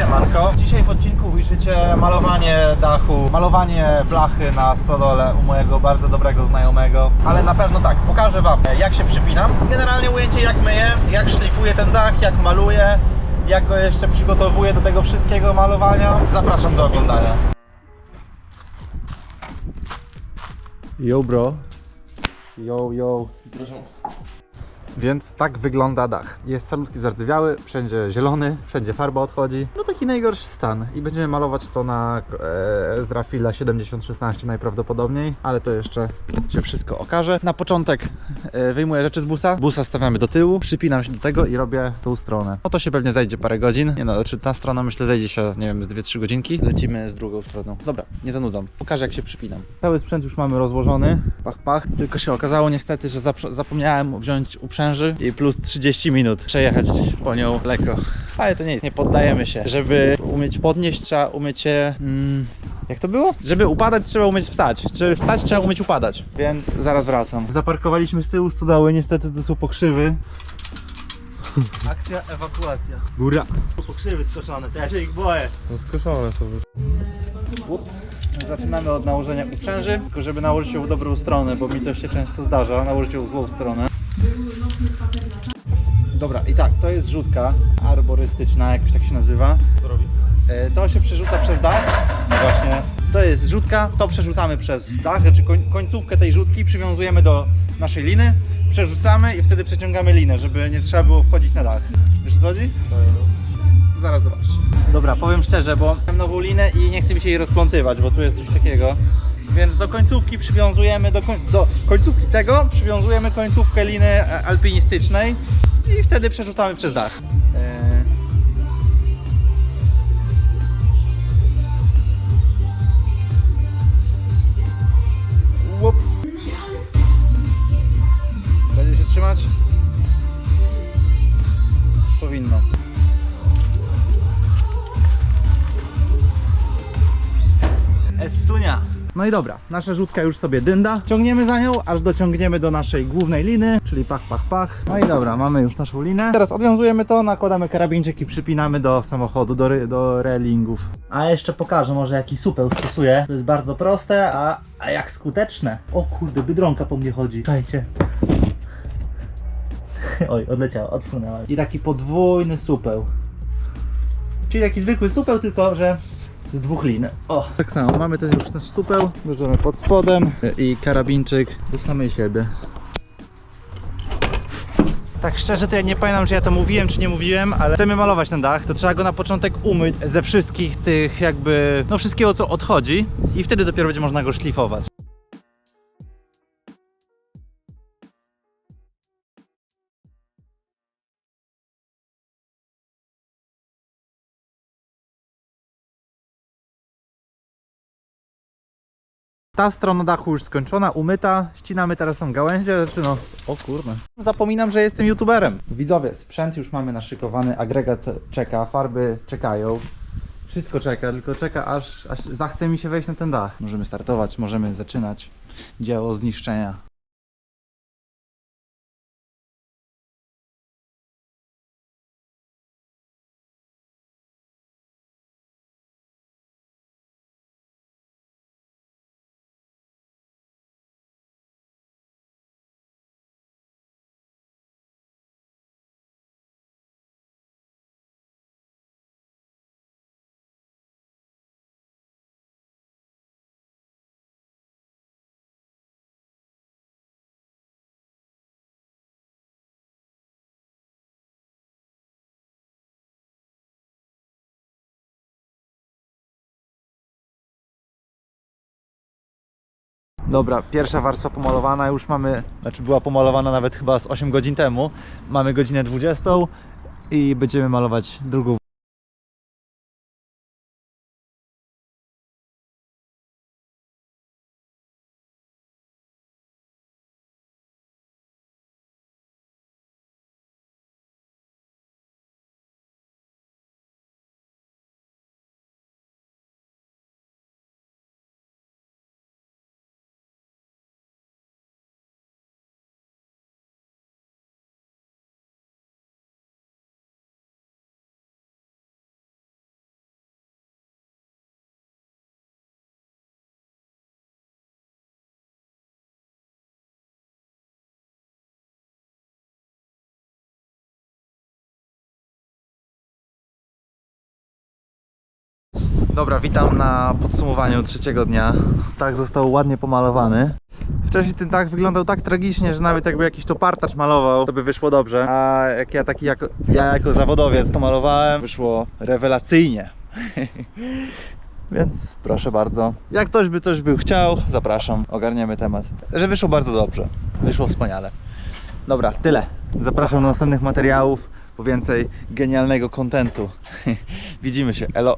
Siemanko. Dzisiaj w odcinku ujrzycie malowanie dachu, malowanie blachy na stodole u mojego bardzo dobrego znajomego. Ale na pewno tak, pokażę Wam jak się przypinam. Generalnie ujęcie jak myję, jak szlifuję ten dach, jak maluję, jak go jeszcze przygotowuję do tego wszystkiego malowania. Zapraszam do oglądania. Yo bro. Yo yo. Więc tak wygląda dach. Jest salutki zardzewiały, wszędzie zielony, wszędzie farba odchodzi. No taki najgorszy stan. I będziemy malować to na e, z Rafila 7016 najprawdopodobniej, ale to jeszcze się wszystko okaże. Na początek e, wyjmuję rzeczy z busa, busa stawiamy do tyłu, przypinam się do tego i robię tą stronę. No to się pewnie zajdzie parę godzin. Nie no, znaczy ta strona myślę zajdzie się, nie wiem, z 2-3 godzinki. Lecimy z drugą stroną. Dobra, nie zanudzam. Pokażę jak się przypinam. Cały sprzęt już mamy rozłożony. Pach, pach. Tylko się okazało niestety, że zap- zapomniałem wziąć i plus 30 minut przejechać po nią lekko. Ale to nie, nie poddajemy się. Żeby umieć podnieść, trzeba umieć się... Mm, jak to było? Żeby upadać, trzeba umieć wstać. Żeby wstać, trzeba umieć upadać. Więc zaraz wracam. Zaparkowaliśmy z tyłu stodoły, niestety tu są pokrzywy. Akcja ewakuacja. Góra. Pokrzywy skoczone, to ja się ich boję. No już. Up. Zaczynamy od nałożenia uprzęży, tylko żeby nałożyć ją w dobrą stronę, bo mi to się często zdarza, nałożyć ją w złą stronę. Dobra, i tak, to jest rzutka arborystyczna, jakoś tak się nazywa. Co robi? E, To się przerzuca przez dach. Właśnie. To jest rzutka, to przerzucamy przez dach, znaczy koń, końcówkę tej rzutki przywiązujemy do naszej liny, przerzucamy i wtedy przeciągamy linę, żeby nie trzeba było wchodzić na dach. Wiesz co chodzi? Zaraz zobacz. Dobra, powiem szczerze, bo mam nową linę i nie chce mi się jej rozplątywać, bo tu jest coś takiego. Więc do końcówki przywiązujemy, do, koń, do końcówki tego przywiązujemy końcówkę liny e, alpinistycznej i wtedy przerzucamy przez dach. E. Będzie się trzymać? Powinno. No i dobra, nasza rzutka już sobie dynda. Ciągniemy za nią, aż dociągniemy do naszej głównej liny, czyli pach, pach, pach. No i dobra, mamy już naszą linę. Teraz odwiązujemy to, nakładamy karabinczyk i przypinamy do samochodu, do, do railingów. A jeszcze pokażę może jaki supeł stosuję. To jest bardzo proste, a, a jak skuteczne. O kurde, Biedronka po mnie chodzi. Czekajcie. Oj, odleciała, odpłynęła. I taki podwójny supeł. Czyli taki zwykły supeł, tylko że z dwóch lin. O! Tak samo, mamy ten już nasz supeł, bierzemy pod spodem i karabinczyk do samej siebie. Tak szczerze to ja nie pamiętam, czy ja to mówiłem, czy nie mówiłem, ale chcemy malować ten dach, to trzeba go na początek umyć ze wszystkich tych jakby, no wszystkiego co odchodzi i wtedy dopiero będzie można go szlifować. Ta strona dachu już skończona, umyta, ścinamy teraz tą gałęzie, znaczy no, o kurde. Zapominam, że jestem youtuberem. Widzowie, sprzęt już mamy naszykowany, agregat czeka, farby czekają. Wszystko czeka, tylko czeka aż, aż zachce mi się wejść na ten dach. Możemy startować, możemy zaczynać dzieło zniszczenia. Dobra, pierwsza warstwa pomalowana, już mamy, znaczy była pomalowana nawet chyba z 8 godzin temu. Mamy godzinę 20 i będziemy malować drugą Dobra, witam na podsumowaniu trzeciego dnia. Tak został ładnie pomalowany. Wcześniej ten tak wyglądał tak tragicznie, że nawet jakby jakiś to partacz malował, to by wyszło dobrze. A jak ja taki jako, ja jako zawodowiec to malowałem, wyszło rewelacyjnie. Więc proszę bardzo. Jak ktoś by coś był chciał, zapraszam, ogarniemy temat. Że wyszło bardzo dobrze. Wyszło wspaniale. Dobra, tyle. Zapraszam do następnych materiałów po więcej genialnego kontentu. Widzimy się. Elo.